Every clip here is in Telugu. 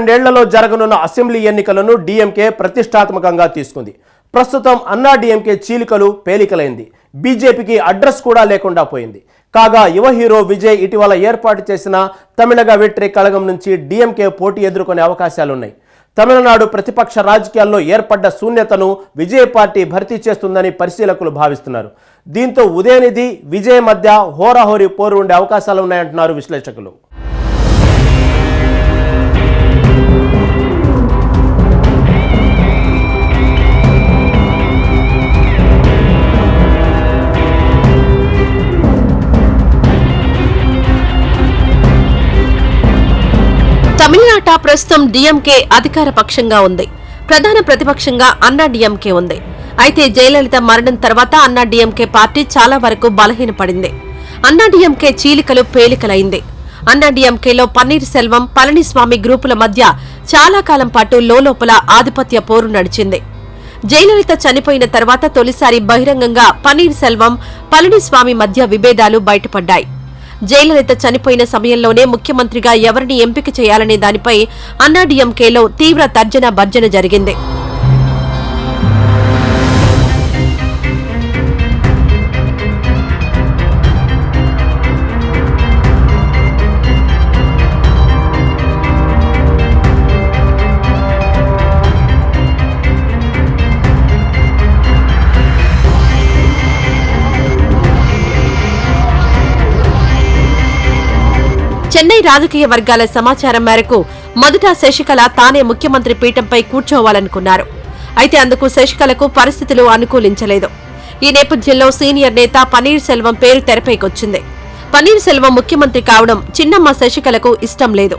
రెండేళ్ళలో జరగనున్న అసెంబ్లీ ఎన్నికలను డిఎంకే ప్రతిష్టాత్మకంగా తీసుకుంది. ప్రస్తుతం అన్నా డిఎంకే చీలికలు పేలికలైంది. బీజేపీకి అడ్రస్ కూడా లేకుండా పోయింది. కాగా యువ హీరో విజయ్ ఇటీవల ఏర్పాటు చేసిన తమిళగ వెట్రి కళగం నుంచి డిఎంకే పోటీ ఎదుర్కొనే అవకాశాలున్నాయి. తమిళనాడు ప్రతిపక్ష రాజకీయాల్లో ఏర్పడ్డ శూన్యతను విజయ్ పార్టీ భర్తీ చేస్తుందని పరిశీలకులు భావిస్తున్నారు. దీంతో ఉదయనిధి విజయ్ మధ్య హోరాహోరీ పోరు ఉండే అవకాశాలు ఉన్నాయంటున్నారు విశ్లేషకులు. తమిళనాట ప్రస్తుతం డిఎంకే అధికార పక్షంగా ఉంది. ప్రధాన ప్రతిపక్షంగా అన్నా డిఎంకే ఉంది. అయితే జయలలిత మరణం తర్వాత అన్నా డిఎంకే పార్టీ చాలా వరకు బలహీనపడింది. అన్నా డిఎంకే చీలికలు పేలికలైంది. అన్నా డిఎంకేలో పన్నీర్ సెల్వం పళనిస్వామి గ్రూపుల మధ్య చాలా కాలం పాటు లోలోపల ఆధిపత్య పోరు నడిచింది. జయలలిత చనిపోయిన తర్వాత తొలిసారి బహిరంగంగా పన్నీర్ సెల్వం పళనిస్వామి మధ్య విభేదాలు బయటపడ్డాయి. జయలలిత చనిపోయిన సమయంలోనే ముఖ్యమంత్రిగా ఎవరిని ఎంపిక చేయాలనే దానిపై అన్నాడీఎంకేలో తీవ్ర తర్జన భర్జన జరిగింది. చెన్నై రాజకీయ వర్గాల సమాచారం మేరకు మొదట శశికళ తానే ముఖ్యమంత్రి పీఠంపై కూర్చోవాలనుకున్నారు. అయితే అందుకు శశికళకు పరిస్థితులు అనుకూలించలేదు. ఈ నేపథ్యంలో సీనియర్ నేత పన్నీర్ సెల్వం పేరు తెరపైకొచ్చింది. పన్నీర్ సెల్వం ముఖ్యమంత్రి కావడం చిన్నమ్మ శశికళకు ఇష్టం లేదు.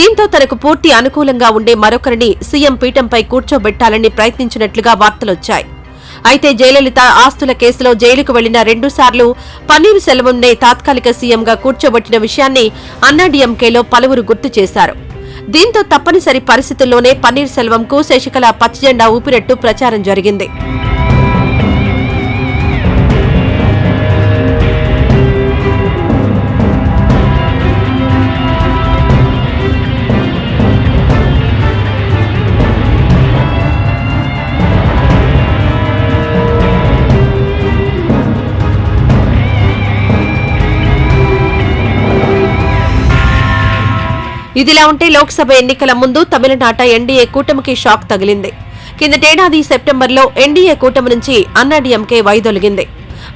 దీంతో తనకు పూర్తి అనుకూలంగా ఉండే మరొకరిని సీఎం పీఠంపై కూర్చోబెట్టాలని ప్రయత్నించినట్లుగా వార్తలొచ్చాయి. అయితే జయలలిత ఆస్తుల కేసులో జైలుకు వెళ్ళిన రెండుసార్లు పన్నీరు సెల్వంనే తాత్కాలిక సీఎంగా కూర్చోబెట్టిన విషయాన్ని అన్నాడీఎంకేలో పలువురు గుర్తు చేశారు. దీంతో తప్పనిసరి పరిస్థితుల్లోనే పన్నీర్ సెల్వంకు శశికళ పచ్చజెండా ఊపినట్టు ప్రచారం జరిగింది. ఇదిలా ఉంటే లోక్సభ ఎన్నికల ముందు తమిళనాట ఎన్డీఏ కూటమికి షాక్ తగిలింది. కిందటేడాది సెప్టెంబర్లో ఎన్డీఏ కూటమి నుంచి అన్నాడీఎంకే వైదొలిగింది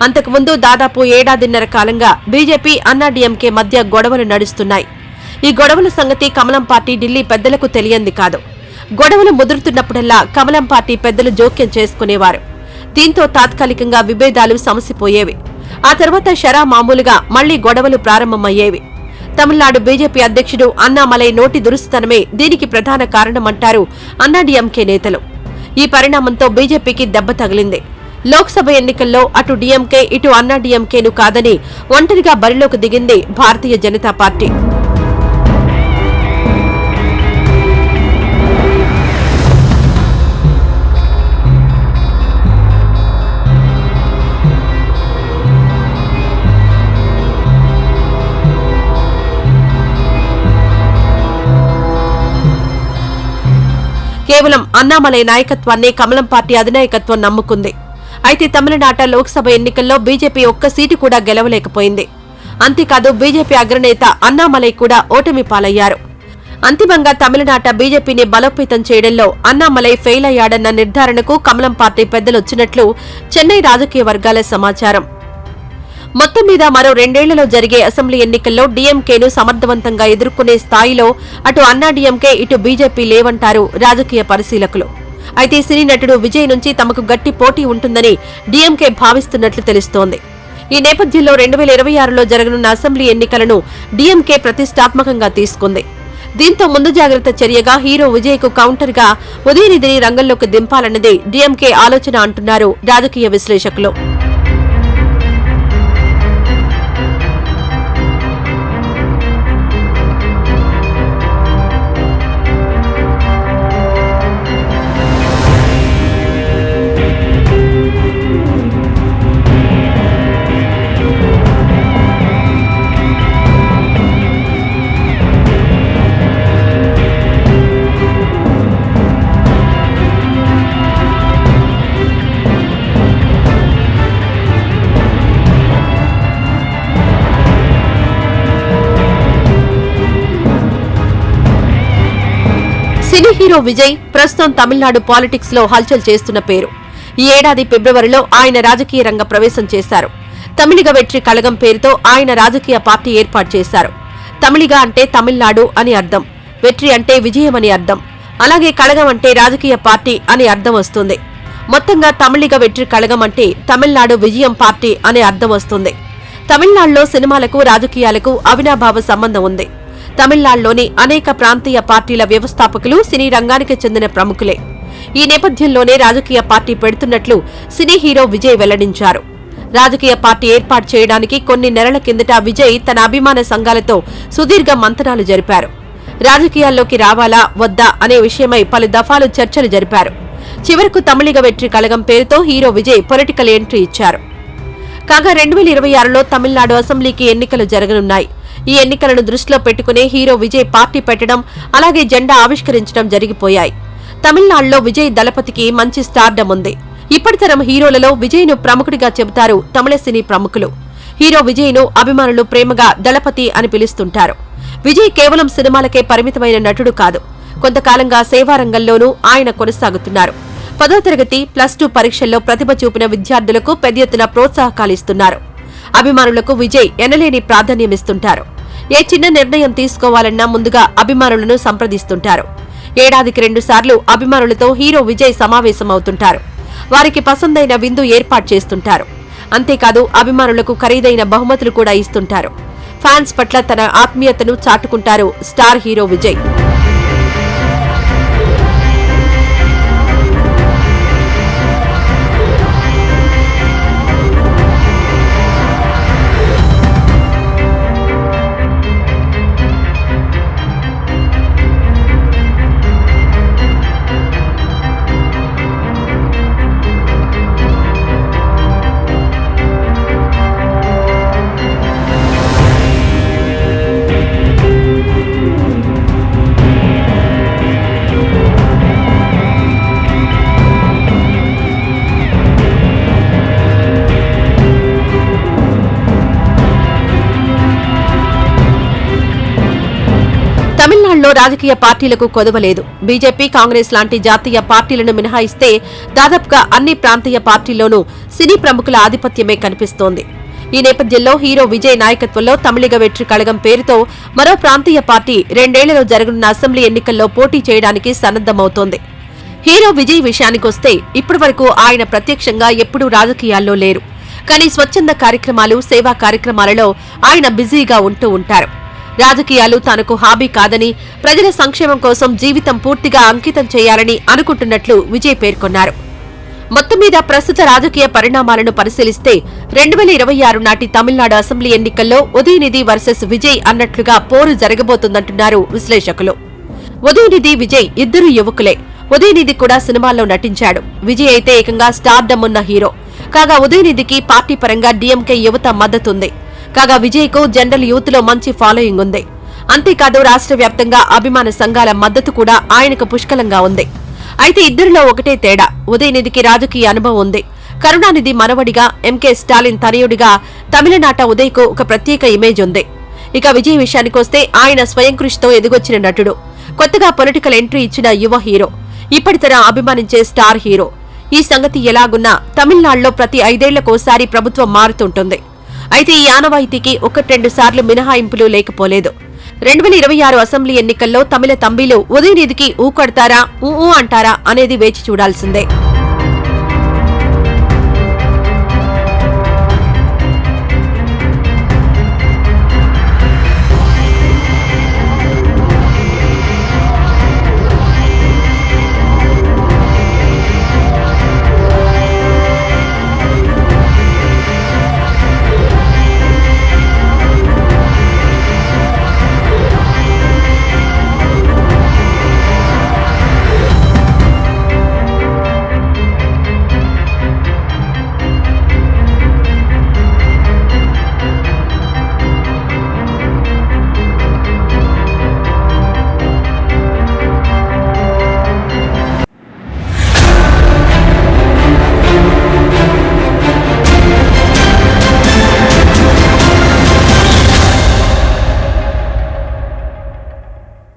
అంతకుముందు దాదాపు ఏడాదిన్నర కాలంగా బీజేపీ అన్నాడీఎంకే మధ్య గొడవలు నడుస్తున్నాయి. ఈ గొడవల సంగతి కమలం పార్టీ ఢిల్లీ పెద్దలకు తెలియంది కాదు. గొడవలు ముదురుతున్నప్పుడల్లా కమలం పార్టీ పెద్దలు జోక్యం చేసుకునేవారు. దీంతో తాత్కాలికంగా విభేదాలు సమసిపోయేవి. ఆ తర్వాత షరా మామూలుగా మళ్ళీ గొడవలు ప్రారంభమయ్యేవి. తమిళనాడు బీజేపీ అధ్యక్షుడు అన్నామలై నోటి దురుస్తనమే దీనికి ప్రధాన కారణమంటారు అన్నాడీఎంకే నేతలు. ఈ పరిణామంతో బీజేపీకి దెబ్బ తగిలింది. లోక్సభ ఎన్నికల్లో అటు డీఎంకే ఇటు అన్నాడీఎంకేను కాదని ఒంటరిగా బరిలోకి దిగింది భారతీయ జనతా పార్టీ. కేవలం అన్నామలై నాయకత్వాన్నే కమలం పార్టీ అధినాయకత్వం నమ్ముకుంది. అయితే తమిళనాట లోక్సభ ఎన్నికల్లో బీజేపీ ఒక్క సీటు కూడా గెలవలేకపోయింది. అంతేకాదు బీజేపీ అగ్రనేత అన్నామలై కూడా ఓటమి పాలయ్యారు. అంతిమంగా తమిళనాట బీజేపీని బలోపేతం చేయడంలో అన్నామలై ఫెయిల్ అయ్యాడన్న నిర్ధారణకు కమలం పార్టీ పెద్దలొచ్చినట్లు చెన్నై రాజకీయ వర్గాల సమాచారం. మొత్తం మీద మరో రెండేళ్ళలో జరిగే అసెంబ్లీ ఎన్నికల్లో డీఎంకేను సమర్థవంతంగా ఎదుర్కొనే స్థాయిలో అటు అన్నా డీఎంకే ఇటు బీజేపీ లేవంటారు రాజకీయ పరిశీలకులు. అయితే సినీ నటుడు విజయ్ నుంచి తమకు గట్టి పోటీ ఉంటుందని డీఎంకే భావిస్తున్నట్లు తెలుస్తోంది. ఈ నేపథ్యంలో రెండు వేల ఇరవై ఆరులో జరగనున్న అసెంబ్లీ ఎన్నికలను డీఎంకే ప్రతిష్టాత్మకంగా తీసుకుంది. దీంతో ముందు జాగ్రత్త చర్యగా హీరో విజయ్కు కౌంటర్గా ఉదయనిధిని రంగంలోకి దింపాలన్నదే డీఎంకే ఆలోచన అంటున్నారు రాజకీయ విశ్లేషకులు. హీరో విజయ్ ప్రస్తుతం తమిళనాడు పాలిటిక్స్లో హల్చల్ చేస్తున్న పేరు. ఈ ఏడాది ఫిబ్రవరిలో ఆయన రాజకీయ రంగ ప్రవేశం చేశారు. తమిళిగ వెట్రి కళగం పేరుతో ఆయన రాజకీయ పార్టీ ఏర్పాటు చేశారు. తమిళిగ అంటే తమిళనాడు అని అర్థం వెట్రి అంటే విజయం అని అర్థం అలాగే కళగం అంటే రాజకీయ పార్టీ అని అర్థం వస్తుంది. మొత్తంగా తమిళిగ వెట్రి కళగం అంటే తమిళనాడు విజయం పార్టీ అనే అర్థం వస్తుంది. తమిళనాడులో సినిమాలకు రాజకీయాలకు అవినాభావ సంబంధం ఉంది. తమిళనాడులోని అనేక ప్రాంతీయ పార్టీల వ్యవస్థాపకులు సినీ రంగానికి చెందిన ప్రముఖులే. ఈ నేపథ్యంలోనే రాజకీయ పార్టీ పెడుతున్నట్లు సినీ హీరో విజయ్ వెల్లడించారు. రాజకీయ పార్టీ ఏర్పాటు చేయడానికి కొన్ని నెలల కిందట విజయ్ తన అభిమాన సంఘాలతో సుదీర్ఘ మంతనాలు జరిపారు. రాజకీయాల్లోకి రావాలా వద్దా అనే విషయమై పలు దఫాలు చర్చలు జరిపారు. చివరకు తమిళిగ వెట్రి కలగం పేరుతో హీరో విజయ్ పొలిటికల్ ఎంట్రీ ఇచ్చారు. కాగా రెండు వేల ఇరవై ఆరులో తమిళనాడు అసెంబ్లీకి ఎన్నికలు జరగనున్నాయి. ఈ ఎన్నికలను దృష్టిలో పెట్టుకునే హీరో విజయ్ పార్టీ పెట్టడం అలాగే జెండా ఆవిష్కరించడం జరిగిపోయాయి. తమిళనాడులో విజయ్ దళపతికి మంచి స్టార్డమ్ ఉంది. ఇప్పటి తరం హీరోలలో విజయ్ను ప్రముఖుడిగా చెబుతారు తమిళ సినీ ప్రముఖులు. హీరో విజయ్ను అభిమానులు ప్రేమగా దళపతి అని పిలుస్తుంటారు. విజయ్ కేవలం సినిమాలకే పరిమితమైన నటుడు కాదు కొంతకాలంగా సేవారంగంలోనూ ఆయన కొనసాగుతున్నారు. పదో తరగతి ప్లస్ టూ పరీక్షల్లో ప్రతిభ చూపిన విద్యార్థులకు పెద్ద ఎత్తున ప్రోత్సాహకాలిస్తున్నారు అభిమానులకు విజయ్ ఎనలేని ప్రాధాన్యమిస్తుంటారు. ఏ చిన్న నిర్ణయం తీసుకోవాలన్నా ముందుగా అభిమానులను సంప్రదిస్తుంటారు. ఏడాదికి రెండుసార్లు అభిమానులతో హీరో విజయ్ సమావేశమవుతుంటారు. వారికి పసందైన విందు ఏర్పాటు చేస్తుంటారు. అంతేకాదు అభిమానులకు ఖరీదైన బహుమతులు కూడా ఇస్తుంటారు. ఫ్యాన్స్ పట్ల తన ఆత్మీయతను చాటుకుంటారు స్టార్ హీరో విజయ్. రాజకీయ పార్టీలకు కొదవలేదు. బీజేపీ కాంగ్రెస్ లాంటి జాతీయ పార్టీలను మినహాయిస్తే దాదాపుగా అన్ని ప్రాంతీయ పార్టీల్లోనూ సినీ ప్రముఖుల ఆధిపత్యమే కనిపిస్తోంది. ఈ నేపథ్యంలో హీరో విజయ్ నాయకత్వంలో తమిళిగ వెట్రి కళగం పేరుతో మరో ప్రాంతీయ పార్టీ రెండేళ్ళలో జరగనున్న అసెంబ్లీ ఎన్నికల్లో పోటీ చేయడానికి సన్నద్దమవుతోంది హీరో విజయ్ విషయానికొస్తే ఇప్పటివరకు ఆయన ప్రత్యక్షంగా ఎప్పుడూ రాజకీయాల్లో లేరు. కానీ స్వచ్ఛంద కార్యక్రమాలు సేవా కార్యక్రమాలలో ఆయన బిజీగా ఉంటూ ఉంటారు. రాజకీయాలు తనకు హాబీ కాదని ప్రజల సంక్షేమం కోసం జీవితం పూర్తిగా అంకితం చేయాలని అనుకుంటున్నట్లు విజయ్ పేర్కొన్నారు. మొత్తం మీద ప్రస్తుత రాజకీయ పరిణామాలను పరిశీలిస్తే రెండు వేల ఇరవై ఆరు నాటి తమిళనాడు అసెంబ్లీ ఎన్నికల్లో ఉదయనిధి వర్సెస్ విజయ్ అన్నట్లుగా పోరు జరగబోతుందంటున్నారు విశ్లేషకులు. ఉదయనిధి విజయ్ ఇద్దరు యువకులే. ఉదయనిధి కూడా సినిమాల్లో నటించాడు. విజయ్ అయితే ఏకంగా స్టార్డమ్ ఉన్న హీరో. కాగా ఉదయనిధికి పార్టీ పరంగా డీఎంకే యువత మద్దతుంది కాగా విజయ్కు జనరల్ యూత్లో మంచి ఫాలోయింగ్ ఉంది. అంతేకాదు రాష్ట్ర వ్యాప్తంగా అభిమాన సంఘాల మద్దతు కూడా ఆయనకు పుష్కలంగా ఉంది. అయితే ఇద్దరిలో ఒకటే తేడా. ఉదయనిధికి రాజకీయ అనుభవం ఉంది. కరుణానిధి మనవడిగా ఎంకే స్టాలిన్ తనయుడిగా తమిళనాట ఉదయ్కు ఒక ప్రత్యేక ఇమేజ్ ఉంది. ఇక విజయ్ విషయానికొస్తే ఆయన స్వయం కృషితో ఎదిగొచ్చిన నటుడు. కొత్తగా పొలిటికల్ ఎంట్రీ ఇచ్చిన యువ హీరో. ఇప్పటితరం అభిమానించే స్టార్ హీరో. ఈ సంగతి ఎలాగున్నా తమిళనాడులో ప్రతి ఐదేళ్ళకోసారి ప్రభుత్వం మారుతుంటుంది. అయితే ఈ ఆనవాయితీకి ఒకటెండు సార్లు మినహాయింపులు లేకపోలేదు. రెండు వేల ఇరవై ఆరు అసెంబ్లీ ఎన్నికల్లో తమిళ తంబిలు ఉదయనిధికి ఊ కొడతారా ఊ ఊ అంటారా అనేది వేచి చూడాల్సిందే.